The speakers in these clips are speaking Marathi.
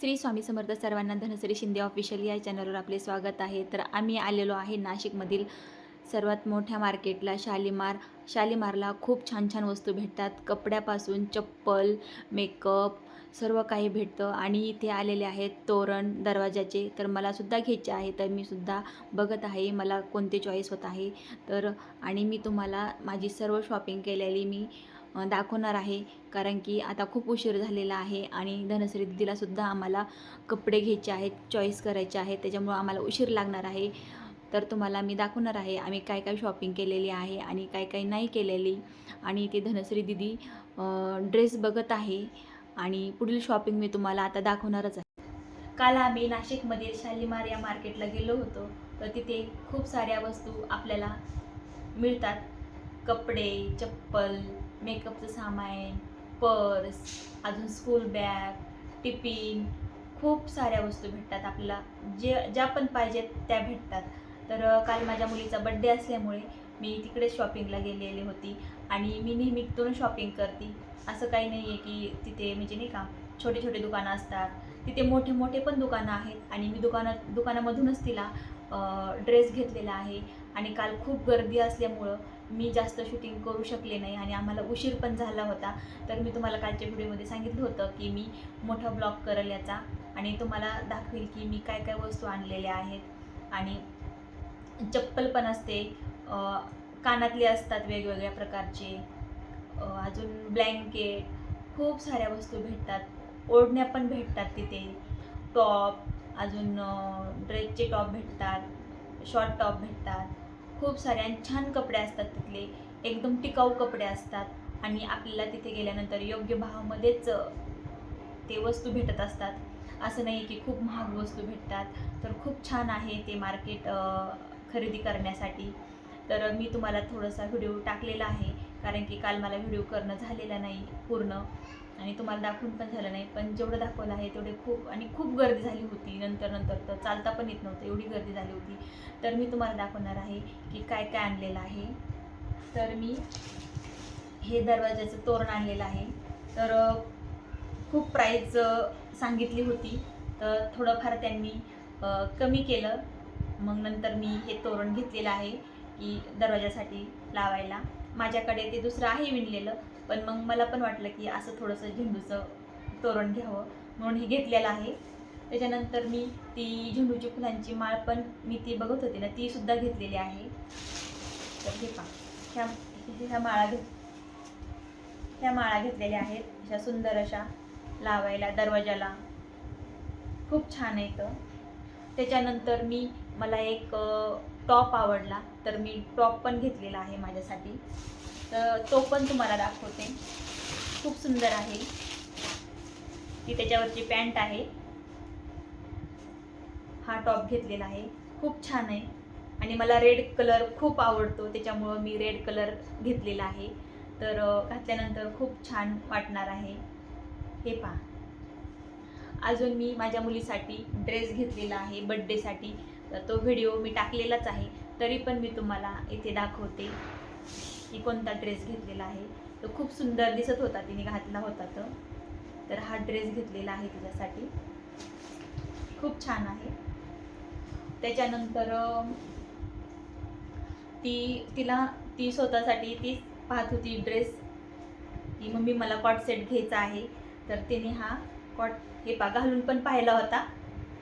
श्री स्वामी समर्थ सर्वांना धनसरी शिंदे ऑफिशियल या चॅनलवर आपले स्वागत आहे. तर आम्ही आलेलो आहे नाशिकमधील सर्वात मोठ्या मार्केटला शालिमार. शालिमारला खूप छान छान वस्तू भेटतात. कपड्यापासून चप्पल मेकअप सर्व काही भेटतं. आणि इथे आलेले आहेत तोरण दरवाजाचे. तर मलासुद्धा घ्यायचे आहे. तर मी सुद्धा बघत आहे. मला कोणते चॉईस होत आहे. तर आणि मी तुम्हाला माझी सर्व शॉपिंग केलेली मी दाखवणार आहे. कारण की आता खूप उशीर झालेला आहे आणि धनश्री दिदीलासुद्धा आम्हाला कपडे घ्यायचे आहेत चॉईस करायचे आहेत. त्याच्यामुळं आम्हाला उशीर लागणार आहे. तर तुम्हाला मी दाखवणार आहे आम्ही काय काय शॉपिंग केलेली आहे आणि काय काय नाही केलेली. आणि ते धनश्री दिदी ड्रेस बघत आहे आणि पुढील शॉपिंग मी तुम्हाला आता दाखवणारच आहे. काल आम्ही नाशिकमधील शालिमार या मार्केटला गेलो होतो. तर तिथे खूप साऱ्या वस्तू आपल्याला मिळतात. कपडे चप्पल मेकअपचं सामान पर्स अजून स्कूल बॅग टिफिन खूप साऱ्या वस्तू भेटतात आपल्याला. जे ज्या पण पाहिजेत त्या भेटतात. तर काल माझ्या मुलीचा बड्डे असल्यामुळे मी तिकडे शॉपिंगला गेलेली होती आणि मी नेहमी तिथून शॉपिंग करते. असं काही नाही आहे की तिथे म्हणजे नाही का छोटे छोटे दुकानं असतात तिथे मोठे मोठे पण दुकानं आहेत. आणि मी दुकानात दुकानामधूनच तिला ड्रेस घेतलेला आहे. आणि काल खूप गर्दी असल्यामुळं मी जास्त शूटिंग करू शकले नाही आणि आम्हाला उशीर पण झाला होता. तर मी तुम्हाला कालच्या व्हिडिओमध्ये सांगितलं होतं की मी मोठा ब्लॉग करेल याचा. आणि तुम्हाला दाखवेल की मी काय काय वस्तू आणलेल्या आहेत. आणि चप्पल पण असते. कानातले असतात वेगवेगळ्या प्रकारचे. अजून ब्लँकेट खूप साऱ्या वस्तू भेटतात. ओढण्या पण भेटतात तिथे. टॉप अजून ड्रेसचे टॉप भेटतात शॉर्ट टॉप भेटतात. खूप सारे आणि छान कपडे असतात तिथले. एकदम टिकाऊ कपडे असतात आणि आपल्याला तिथे गेल्यानंतर योग्य भावामध्येच ते वस्तू भेटत असतात. असं नाही की खूप महाग वस्तू भेटतात. तर खूप छान आहे ते मार्केट खरेदी करण्यासाठी. तर मी तुम्हाला थोडासा व्हिडिओ टाकलेला आहे. कारण की काल मला व्हिडिओ करणं झालेला नाही पूर्ण. आणि तुम्हाला दाखवून पण झालं नाही पण जेवढं दाखवलं आहे तेवढे खूप आणि खूप गर्दी झाली होती नंतर नंतर तर चालता पण येत नव्हतं एवढी गर्दी झाली होती. तर मी तुम्हाला दाखवणार आहे की काय काय आणलेलं आहे. तर मी हे दरवाजाचं तोरण आणलेलं आहे. तर खूप प्राईज सांगितली होती. तर थोडंफार त्यांनी कमी केलं. मग नंतर मी हे तोरण घेतलेलं आहे की दरवाजासाठी लावायला. माझ्याकडे ते दुसरं आहे विणलेलं पण मग मला पण वाटलं की असं थोडंसं झेंडूचं तोरण घ्यावं म्हणून हे घेतलेलं आहे. त्याच्यानंतर मी ती झेंडूची फुलांची माळ पण मी ती बघत होते ना ती सुद्धा घेतलेली आहे. तर हे पहा ह्या ह्या माळा घेत ह्या माळा घेतलेल्या आहेत. अशा सुंदर अशा लावायला दरवाजाला. खूप छान येतं त्याच्यानंतर मी मला एक टॉप आवडला तर मी टॉप पण घेतलेला आहे माझ्यासाठी. तर तो पण तुम्हाला दाखवते. खूप सुंदर आहे. ती त्याच्यावरची पॅन्ट आहे. हा टॉप घेतलेला आहे. खूप छान आहे. आणि मला रेड कलर खूप आवडतो त्याच्यामुळं मी रेड कलर घेतलेला आहे. तर घातल्यानंतर खूप छान वाटणार आहे. हे पहा. अजून मी माझ्या मुलीसाठी ड्रेस घेतलेला आहे बड्डेसाठी तर तो व्हिडिओ मी टाकलेलाच आहे. तरी पण मी तुम्हाला इथे दाखवते की कोणता ड्रेस घेतलेला आहे. तो खूप सुंदर दिसत होता तिने घातला होता तो. तर हा ड्रेस घेतलेला आहे तिच्यासाठी. खूप छान आहे. त्याच्यानंतर ती तिला ती स्वतःसाठी ती पाहत होती ड्रेस की मम्मी मला कॉट सेट घ्यायचा आहे. तर तिने हा कॉट हे पा घालून पण पाहिला होता.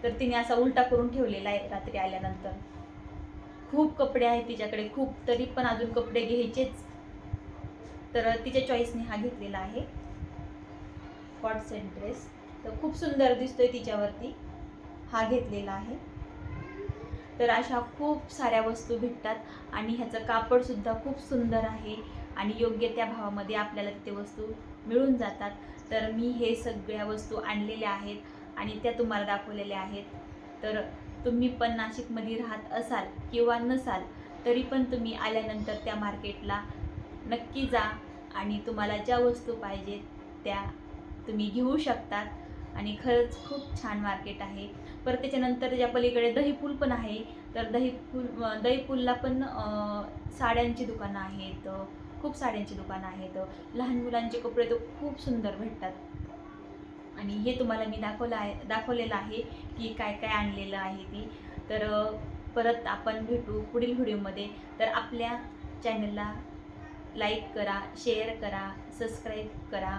तर तिने असा उलटा करून ठेवलेला आहे रात्री आल्यानंतर. खूप कपडे आहेत तिच्याकडे खूप तरी पण अजून कपडे घ्यायचेच. तर तिच्या चॉईसने हा घेतलेला आहे. कॉट सेट ड्रेस तर खूप सुंदर दिसतोय तिच्यावरती. हा घेतलेला आहे. तर अशा खूप साऱ्या वस्तू भेटतात आणि ह्याचं कापडसुद्धा खूप सुंदर आहे आणि योग्य त्या भावामध्ये आपल्याला तिथे वस्तू मिळून जातात. तर मी हे सगळ्या वस्तू आणलेल्या आहेत. आणि त्या तुम्हाला दाखवलेल्या आहेत. तर तुम्ही पण नाशिकमध्ये राहत असाल किंवा नसाल तरी पण तुम्ही आल्यानंतर त्या मार्केटला नक्की जा आणि तुम्हाला ज्या वस्तू पाहिजेत त्या तुम्ही घेऊ शकतात. आणि खरंच खूप छान मार्केट आहे. परत त्याच्यानंतर ज्या पलीकडे दहीपूल पण आहे तर दहीपूल दहीपूलला पण साड्यांची दुकानं आहेत. खूप साड्यांची दुकानं आहेत. लहान मुलांचे कपडे तर खूप सुंदर भेटतात. आणि हे तुम्हाला मी दाखवलं आहे दाखवलेलं आहे की काय काय आणलेलं आहे ती. तर परत आपण भेटू पुढील व्हिडिओमध्ये. तर आपल्या चॅनलला लाईक करा शेअर करा सबस्क्राईब करा.